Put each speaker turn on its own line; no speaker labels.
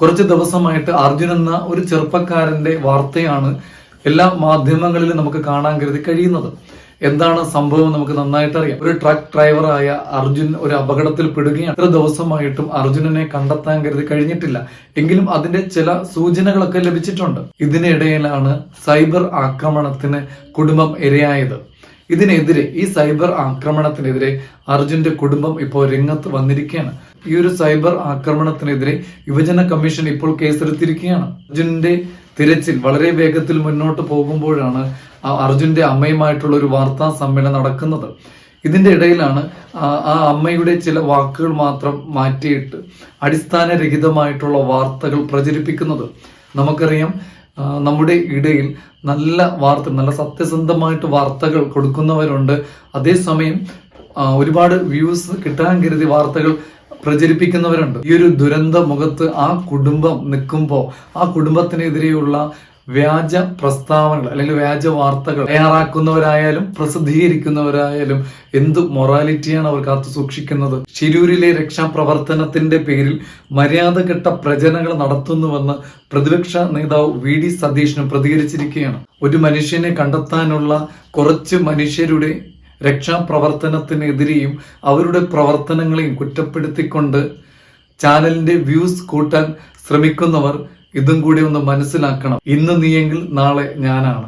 കുറച്ച് ദിവസമായിട്ട് അർജുൻ എന്ന ഒരു ചെറുപ്പക്കാരന്റെ വാർത്തയാണ് എല്ലാ മാധ്യമങ്ങളിലും നമുക്ക് കാണാൻ കരുതി കഴിയുന്നത്. എന്താണ് സംഭവം നമുക്ക് നന്നായിട്ട് അറിയാം. ഒരു ട്രക്ക് ഡ്രൈവറായ അർജുൻ ഒരു അപകടത്തിൽ പെടുകയാണ്. എത്ര ദിവസമായിട്ടും അർജുനനെ കണ്ടെത്താൻ കരുതി കഴിഞ്ഞിട്ടില്ല. എങ്കിലും അതിന്റെ ചില സൂചനകളൊക്കെ ലഭിച്ചിട്ടുണ്ട്. ഇതിനിടയിലാണ് സൈബർ ആക്രമണത്തിന് കുടുംബം ഇരയായത്. ഇതിനെതിരെ ഈ സൈബർ ആക്രമണത്തിനെതിരെ അർജുന്റെ കുടുംബം ഇപ്പോൾ രംഗത്ത് വന്നിരിക്കുകയാണ്. ഈ ഒരു സൈബർ ആക്രമണത്തിനെതിരെ യുവജന കമ്മീഷൻ ഇപ്പോൾ കേസെടുത്തിരിക്കുകയാണ്. അർജുനന്റെ തിരച്ചിൽ വളരെ വേഗത്തിൽ മുന്നോട്ട് പോകുമ്പോഴാണ് അർജുന്റെ അമ്മയുമായിട്ടുള്ള ഒരു വാർത്താ സമ്മേളനം നടക്കുന്നത്. ഇതിന്റെ ഇടയിലാണ് ആ അമ്മയുടെ ചില വാക്കുകൾ മാത്രം മാറ്റിയിട്ട് അടിസ്ഥാനരഹിതമായിട്ടുള്ള വാർത്തകൾ പ്രചരിപ്പിക്കുന്നത്. നമുക്കറിയാം നമ്മുടെ ഇടയിൽ നല്ല വാർത്ത നല്ല സത്യസന്ധമായിട്ട് വാർത്തകൾ കൊടുക്കുന്നവരുണ്ട്. അതേസമയം ഒരുപാട് വ്യൂസ് കിട്ടാൻ കരുതി വാർത്തകൾ പ്രചരിപ്പിക്കുന്നവരുണ്ട്. ഈ ഒരു ദുരന്ത മുഖത്ത് ആ കുടുംബം നിൽക്കുമ്പോൾ ആ കുടുംബത്തിനെതിരെയുള്ള വ്യാജ പ്രസ്താവനകൾ അല്ലെങ്കിൽ വ്യാജ വാർത്തകൾ തയ്യാറാക്കുന്നവരായാലും പ്രസിദ്ധീകരിക്കുന്നവരായാലും എന്ത് മൊറാലിറ്റിയാണ് അവർ കാത്തു സൂക്ഷിക്കുന്നത്? ശിരൂരിലെ രക്ഷാപ്രവർത്തനത്തിന്റെ പേരിൽ മര്യാദ കെട്ട പ്രചരണങ്ങൾ നടത്തുന്നുവെന്ന് പ്രതിപക്ഷ നേതാവ് വി ഡി സതീഷിനും പ്രതികരിച്ചിരിക്കുകയാണ്. ഒരു മനുഷ്യനെ കണ്ടെത്താനുള്ള കുറച്ച് മനുഷ്യരുടെ രക്ഷാപ്രവർത്തനത്തിനെതിരെയും അവരുടെ പ്രവർത്തനങ്ങളെയും കുറ്റപ്പെടുത്തിക്കൊണ്ട് ചാനലിന്റെ വ്യൂസ് കൂട്ടാൻ ശ്രമിക്കുന്നവർ ഇതും കൂടി ഒന്ന് മനസ്സിലാക്കണം. ഇന്ന് നീയെങ്കിൽ നാളെ ഞാനാണ്.